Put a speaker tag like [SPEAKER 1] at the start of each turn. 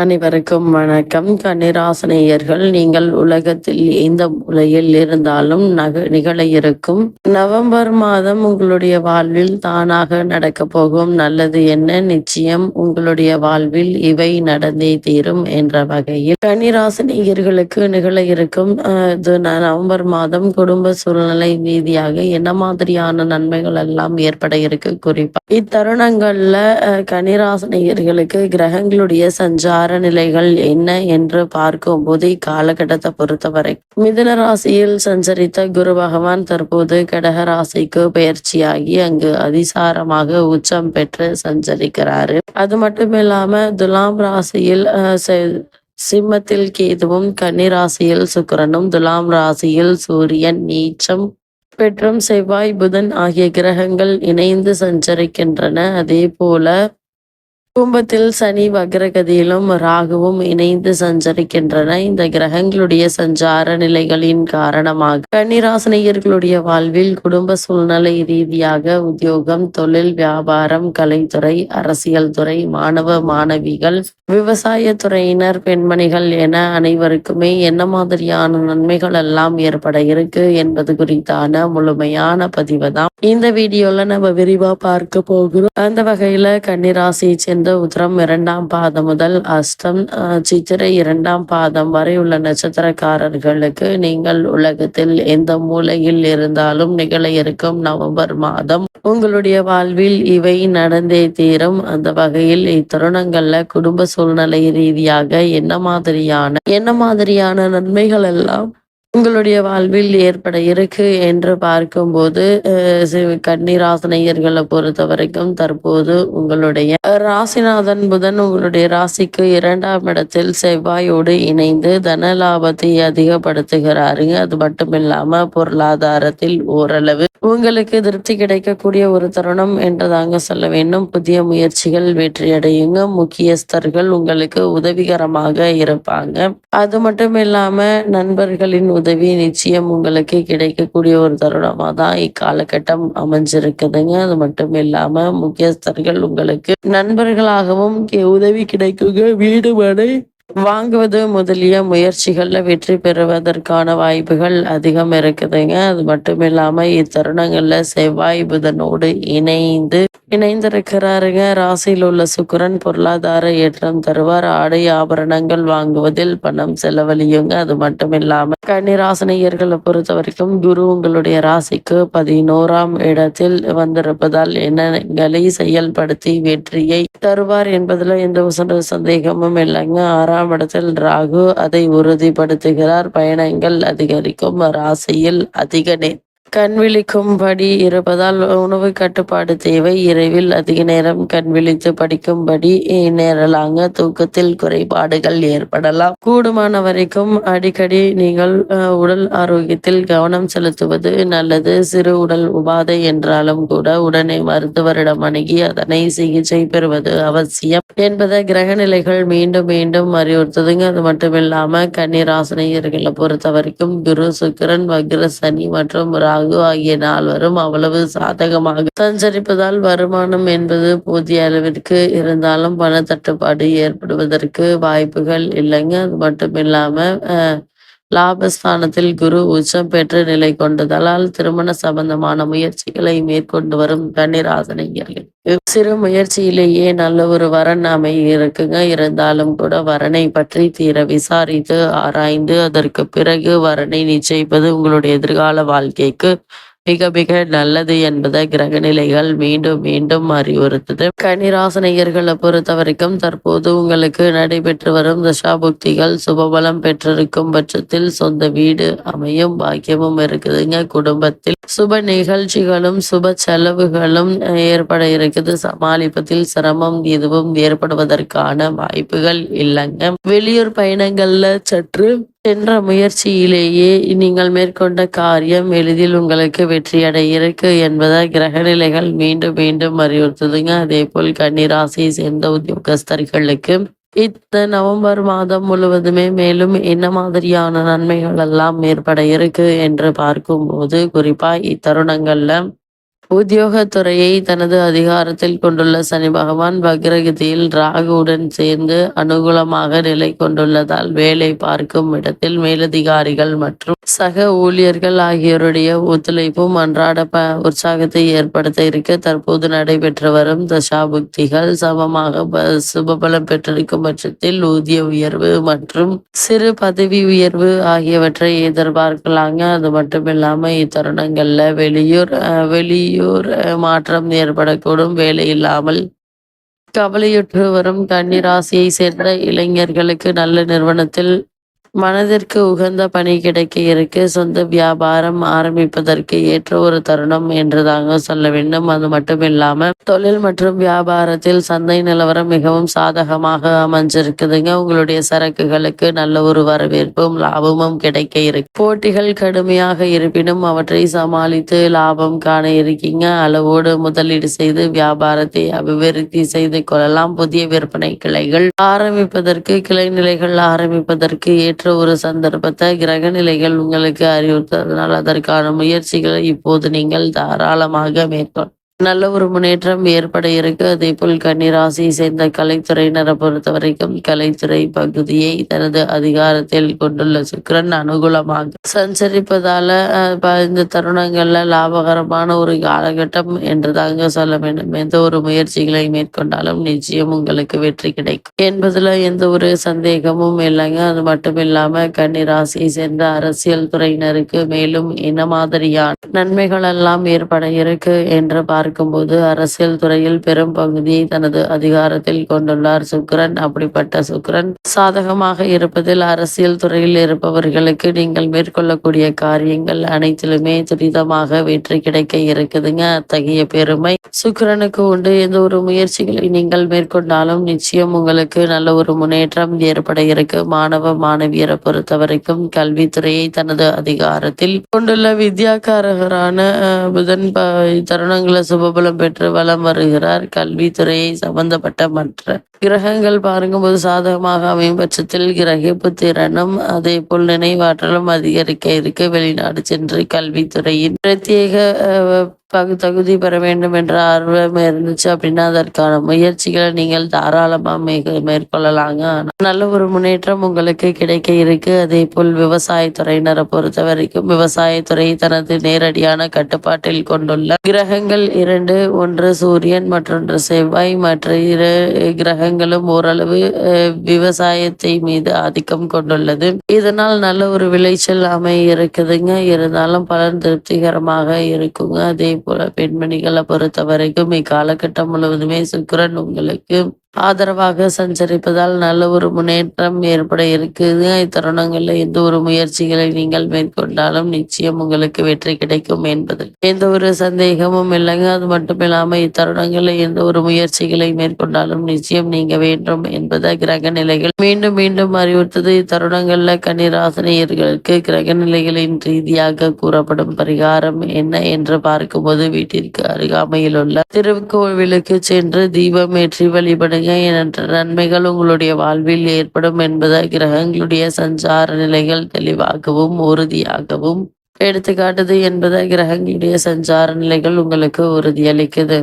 [SPEAKER 1] அனைவருக்கும் வணக்கம். கன்னிராசனேயர்கள் நீங்கள் உலகத்தில் எந்த மூலையில் இருந்தாலும் நக நிகழ இருக்கும் நவம்பர் மாதம் உங்களுடைய வாழ்வில் தானாக நடக்க போகும். நல்லது என்ன? நிச்சயம் உங்களுடைய வாழ்வில் இவை நடந்தே தீரும் என்ற வகையில். கன்னிராசனேயர்களுக்கு நிகழ இருக்கும் நவம்பர் மாதம் குடும்ப சூழ்நிலை ரீதியாக என்ன மாதிரியான நன்மைகள் எல்லாம் ஏற்பட இருக்கு? குறிப்பா இத்தருணங்கள்ல அஹ், கிரகங்களுடைய சஞ்சார நிலைகள் என்ன என்று பார்க்கும்போது இக்காலகட்டத்தை பொறுத்தவரை மிதுன ராசியில் சஞ்சரித்த குரு பகவான் தற்போது கடக ராசிக்கு பயிற்சியாகி அங்கு அதிசாரமாக உச்சம் பெற்று சஞ்சரிக்கிறாரு. அது மட்டும் இல்லாம துலாம் ராசியில் அஹ், செ- சிம்மத்தில் கேதுவும் கன்னி ராசியில் சுக்கிரனும் துலாம் ராசியில் சூரியன் நீச்சம் பெற்றும் செவ்வாய் புதன் ஆகிய கிரகங்கள் இணைந்து சஞ்சரிக்கின்றன. அதே போல கும்பத்தில் சனி வக்ரகதியிலும் ராகுவும் இணைந்து சஞ்சரிக்கின்றன. இந்த கிரகங்களுடைய சஞ்சார நிலைகளின் காரணமாக கன்னிராசனையர்களுடைய வாழ்வில் குடும்ப சூழ்நிலை ரீதியாக உத்தியோகம் தொழில் வியாபாரம் கலைத்துறை அரசியல் துறை மாணவ மாணவிகள் விவசாய துறையினர் பெண்மணிகள் என அனைவருக்குமே என்ன மாதிரியான நன்மைகள் எல்லாம் ஏற்பட இருக்கு என்பது குறித்தான முழுமையான பதிவு தான் இந்த வீடியோல நம்ம விரிவா பார்க்க போகிறோம். அந்த வகையில கன்னிராசியை சேர்ந்த உத்திரம் இரண்டாம் பாதம் முதல் அஸ்தம் சித்திரை இரண்டாம் பாதம் வரை உள்ள நட்சத்திரக்காரர்களுக்கு நீங்கள் உலகத்தில் எந்த மூலையில் இருந்தாலும் நிகழ இருக்கும் நவம்பர் மாதம். உங்களுடைய வாழ்வில் இவை நடந்தே தீரும். அந்த வகையில் இத்தருணங்கள்ல குடும்ப சூழ்நிலை ரீதியாக என்ன மாதிரியான என்ன மாதிரியான நன்மைகள் எல்லாம் உங்களுடைய வாழ்வில் ஏற்பட இருக்கு என்று பார்க்கும்போது அஹ், சி- பொறுத்த வரைக்கும் தற்போது உங்களுடைய ராசிநாதன் புதன் உங்களுடைய ராசிக்கு இரண்டாம் இடத்தில் செவ்வாயோடு இணைந்து தன லாபத்தை அதிகப்படுத்துகிறாருங்க அது மட்டும் இல்லாம பொருளாதாரத்தில் ஓரளவு உங்களுக்கு திருப்தி கிடைக்கக்கூடிய ஒரு தருணம் என்றதாங்க சொல்ல வேண்டும். புதிய முயற்சிகள் வெற்றியடையுங்க. முக்கியஸ்தர்கள் உங்களுக்கு உதவிகரமாக இருப்பாங்க. அது மட்டும் இல்லாம நண்பர்களின் உதவி நிச்சயம் உங்களுக்கு கிடைக்கக்கூடிய ஒரு தருணமா தான் இக்காலகட்டம் அமைஞ்சிருக்குதுங்க. அது மட்டும் இல்லாம முக்கியஸ்தர்கள் உங்களுக்கு நண்பர்களாகவும் உதவி கிடைக்குங்க. வீடு மனை வாங்குவது முதலிய முயற்சிகள்ல வெற்றி பெறுவதற்கான வாய்ப்புகள் அதிகம் இருக்குதுங்க. அது மட்டும் இல்லாம இத்தருணங்கள்ல செவ்வாய் புதனோடு இணைந்து இணைந்திருக்கிறாருங்க. ராசியில் உள்ள சுக்கரன் பொருளாதார ஏற்றம் தருவார் ஆடை ஆபரணங்கள் வாங்குவதில் பணம் செலவழியுங்க. அது மட்டும் இல்லாம கன்னிராசினியர்களை பொறுத்த வரைக்கும் குரு உங்களுடைய ராசிக்கு பதினோராம் இடத்தில் வந்திருப்பதால் எண்ணங்களை செயல்படுத்தி வெற்றியை தருவார் என்பதுல எந்த ஒரு சந்தேகமும் இல்லைங்க. ஆறாம் இடத்தில் ராகு அதை உறுதிப்படுத்துகிறார். பயணங்கள் அதிகரிக்கும். ராசியில் அதிக கண் விழிக்கும்படி இருப்பதால் உணவு கட்டுப்பாடு தேவை. இரவில் அதிக நேரம் கண் விழித்து படிக்கும்படி நேரலாங்க. தூக்கத்தில் குறைபாடுகள் ஏற்படலாம். கூடுமான வரைக்கும் அடிக்கடி நீங்கள் உடல் ஆரோக்கியத்தில் கவனம் செலுத்துவது நல்லது. சிறு உடல் உபாதை என்றாலும் கூட உடனே மருத்துவரிடம் அணுகி அதனை சிகிச்சை பெறுவது அவசியம் என்பதை கிரக நிலைகள் மீண்டும் மீண்டும் அறிவுறுத்துதுங்க. அது மட்டும் இல்லாம பொறுத்த வரைக்கும் குரு சுக்கிரன் வக்ர சனி மற்றும் ராகு ஆகிய நால்வரும் அவ்வளவு சாதகமாக சஞ்சரிப்பதால் வருமானம் என்பது போதிய அளவிற்கு இருந்தாலும் பண தட்டுப்பாடு ஏற்படுவதற்கு வாய்ப்புகள் இல்லைங்க. அது மட்டும் இல்லாம லாபஸ்தானத்தில் குரு உச்சம் பெற்று நிலை கொண்டதால் திருமண சம்பந்தமான முயற்சிகளை மேற்கொண்டு வரும் கன்னிராசனையர்களுக்கு சிறு முயற்சியிலேயே நல்ல ஒரு வரன் அமை இருக்குங்க இருந்தாலும் கூட வரனை பற்றி தீர விசாரித்து ஆராய்ந்து அதற்கு பிறகு வரனை நிச்சயிப்பது உங்களுடைய எதிர்கால வாழ்க்கைக்கு மிக மிக நல்லது என்பதை கிரகநிலைகள் மீண்டும் மீண்டும் அறிவுறுத்துது. கனிராசனையர்களை பொறுத்த வரைக்கும் தற்போது உங்களுக்கு நடைபெற்று வரும் தசாபுக்திகள் சுபபலம் பெற்றிருக்கும் பட்சத்தில் சொந்த வீடு அமையும் பாக்கியமும் இருக்குதுங்க. குடும்பத்தில் சுப நிகழ்ச்சிகளும் சுப செலவுகளும் ஏற்பட இருக்குது. சமாளிப்பதில் சிரமம் எதுவும் ஏற்படுவதற்கான வாய்ப்புகள் இல்லைங்க. வெளியூர் பயணங்கள்ல சற்று சென்ற முயற்சியிலேயே நீங்கள் மேற்கொண்ட காரியம் எளிதில் உங்களுக்கு வெற்றியடைய இருக்கு என்பதை கிரகநிலைகள் மீண்டும் மீண்டும் அறிவுறுத்துதுங்க. அதே போல் கன்னிராசியை சேர்ந்த உத்தியோகஸ்தர்களுக்கு இந்த நவம்பர் மாதம் முழுவதுமே மேலும் என்ன மாதிரியான நன்மைகள் எல்லாம் ஏற்பட இருக்கு என்று பார்க்கும்போது குறிப்பா இத்தருணங்கள்ல உத்தியோகத்துறையை தனது அதிகாரத்தில் கொண்டுள்ள சனி பகவான் பக்ரகதியில் ராகுவுடன் சேர்ந்து அனுகூலமாக நிலை கொண்டுள்ளதால் வேலை பார்க்கும் இடத்தில் மேலதிகாரிகள் மற்றும் சக ஊழியர்கள் ஆகியோருடைய ஒத்துழைப்பும் அன்றாட ப உற்சாகத்தை ஏற்படுத்த இருக்க தற்போது நடைபெற்று வரும் தசாபுக்திகள் சமமாக சுபபலம் பெற்றிருக்கும் பட்சத்தில் ஊதிய உயர்வு மற்றும் சிறு பதவி உயர்வு ஆகியவற்றை எதிர்பார்க்கலாங்க. அது மட்டும் இல்லாம இத்தருணங்கள்ல வெளியூர் வெளியூர் அஹ், மாற்றம் ஏற்படக்கூடும். வேலை இல்லாமல் கவலையுற்று வரும் கன்னிராசியை சேர்ந்த இளைஞர்களுக்கு நல்ல நிறுவனத்தில் மனதிற்கு உகந்த பணி கிடைக்க இருக்கு. சொந்த வியாபாரம் ஆரம்பிப்பதற்கு ஏற்ற ஒரு தருணம் என்றுதாங்க சொல்ல வேண்டும். அது மட்டும் இல்லாம தொழில் மற்றும் வியாபாரத்தில் சந்தை நிலவரம் மிகவும் சாதகமாக அமைஞ்சிருக்குதுங்க. உங்களுடைய சரக்குகளுக்கு நல்ல ஒரு வரவேற்பும் லாபமும் கிடைக்க இருக்கு. போட்டிகள் கடுமையாக இருப்பினும் அவற்றை சமாளித்து லாபம் காண இருக்கீங்க. அளவோடு முதலீடு செய்து வியாபாரத்தை அபிவிருத்தி செய்து கொள்ளலாம். புதிய விற்பனை கிளைகள் ஆரம்பிப்பதற்கு கிளை நிலைகள் ஆரம்பிப்பதற்கு ஏற்ற ஒரு சந்தர்ப்பத்தை கிரக நிலைகள் உங்களுக்கு அறிவுறுத்ததனால் அதற்கான முயற்சிகளை இப்போது நீங்கள் தாராளமாக மேற்கொள். நல்ல ஒரு முன்னேற்றம் ஏற்பட இருக்கு. அதே போல் கன்னிராசியை சேர்ந்த கலைத்துறையினரை பொறுத்த வரைக்கும் கலைத்துறை பகுதியை தனது அதிகாரத்தில் கொண்டுள்ள சுக்கிரன் அனுகூலமாக சஞ்சரிப்பதால ப- இந்த தருணங்கள்ல லாபகரமான ஒரு காலகட்டம் என்று தாங்க சொல்ல வேண்டும். எந்த ஒரு முயற்சிகளை மேற்கொண்டாலும் நிச்சயம் உங்களுக்கு வெற்றி கிடைக்கும். என்பதுல எந்த ஒரு சந்தேகமும் இல்லைங்க. அது மட்டும் இல்லாம கன்னிராசியை சேர்ந்த அரசியல் துறையினருக்கு மேலும் என்ன மாதிரியான நன்மைகள் எல்லாம் ஏற்பட இருக்கு என்று பார்க்க பார்க்கும்போது அரசியல் துறையில் பெரும் பகுதியை தனது அதிகாரத்தில் கொண்டுள்ளார் சுக்கிரன். அப்படிப்பட்ட சுக்கிரன் சாதகமாக இருப்பதில் அரசியல் துறையில் இருப்பவர்களுக்கு நீங்கள் மேற்கொள்ளக்கூடிய காரியங்கள் அனைத்திலுமே துரிதமாக வெற்றி கிடைக்க இருக்குதுங்க. அத்தகைய பெருமை சுக்கரனுக்கு உண்டு. எந்த ஒரு முயற்சிகளை நீங்கள் மேற்கொண்டாலும் நிச்சயம் உங்களுக்கு நல்ல ஒரு முன்னேற்றம் ஏற்பட இருக்கு. மாணவ மாணவியரை பொறுத்த வரைக்கும் கல்வித்துறையை தனது அதிகாரத்தில் கொண்டுள்ள வித்யாக்காரகரான புதன் தருணங்களை சுபபலம் பெற்று வலம் வருகிறார். கல்வித்துறையை சம்பந்தப்பட்ட மற்ற கிரகங்கள் பார்க்கும்போது சாதகமாக அமையும் பட்சத்தில் கிரகிப்பு திறனும் அதே போல் நினைவாற்றலும் அதிகரிக்க இருக்க வெளிநாடு சென்று கல்வித்துறையின் பிரத்யேக பகு தகுதி பெற வேண்டும் என்ற ஆர்வம் இருந்துச்சு அப்படின்னா அதற்கான முயற்சிகளை நீங்கள் தாராளமாக மேக மேற்கொள்ளலாங்க. நல்ல ஒரு முன்னேற்றம் உங்களுக்கு கிடைக்க இருக்கு. அதே போல் விவசாயத்துறையினரை பொறுத்த வரைக்கும் விவசாயத்துறை தனது நேரடியான கட்டுப்பாட்டில் கொண்டுள்ள கிரகங்கள் இரண்டு ஒன்று சூரியன் மற்றொன்று செவ்வாய் மற்ற இரு நிலங்களும் ஓரளவு விவசாயத்தை மீது ஆதிக்கம் கொண்டுள்ளது. இதனால் நல்ல ஒரு விளைச்சல் அமைய இருக்குதுங்க இருந்தாலும் பலன் திருப்திகரமாக இருக்குங்க. அதே போல பெண்மணிகளை பொறுத்த வரைக்கும் இக்காலகட்டம் முழுவதுமே சுக்கிரன் உங்களுக்கு ஆதரவாக சஞ்சரிப்பதால் நல்ல ஒரு முன்னேற்றம் ஏற்பட இருக்குது. இத்தருணங்களில் எந்த ஒரு முயற்சிகளை நீங்கள் மேற்கொண்டாலும் நிச்சயம் உங்களுக்கு வெற்றி கிடைக்கும் என்பது. எந்த ஒரு சந்தேகமும் இல்லைங்க. அது மட்டும் இல்லாமல் இத்தருணங்களில் எந்த ஒரு முயற்சிகளை மேற்கொண்டாலும் நிச்சயம் நீங்க வேண்டும் என்பதை கிரக நிலைகள் மீண்டும் மீண்டும் அறிவுறுத்தது. இத்தருணங்களில் கன்னிராசனியர்களுக்கு கிரக நிலைகளின் ரீதியாக கூறப்படும் பரிகாரம் என்ன என்று பார்க்கும்போது வீட்டிற்கு அருகாமையில் உள்ள திருக்கோவிலுக்கு சென்று தீபம் ஏற்றி வழிபடுங்க என்ற நன்மைகள் உங்களுடைய வாழ்வில் ஏற்படும் என்பதை கிரகங்களுடைய சஞ்சார நிலைகள் தெளிவாகவும் உறுதியாகவும் எடுத்துக்காட்டுது என்பதை கிரகங்களுடைய சஞ்சார நிலைகள் உங்களுக்கு உறுதியளிக்குது.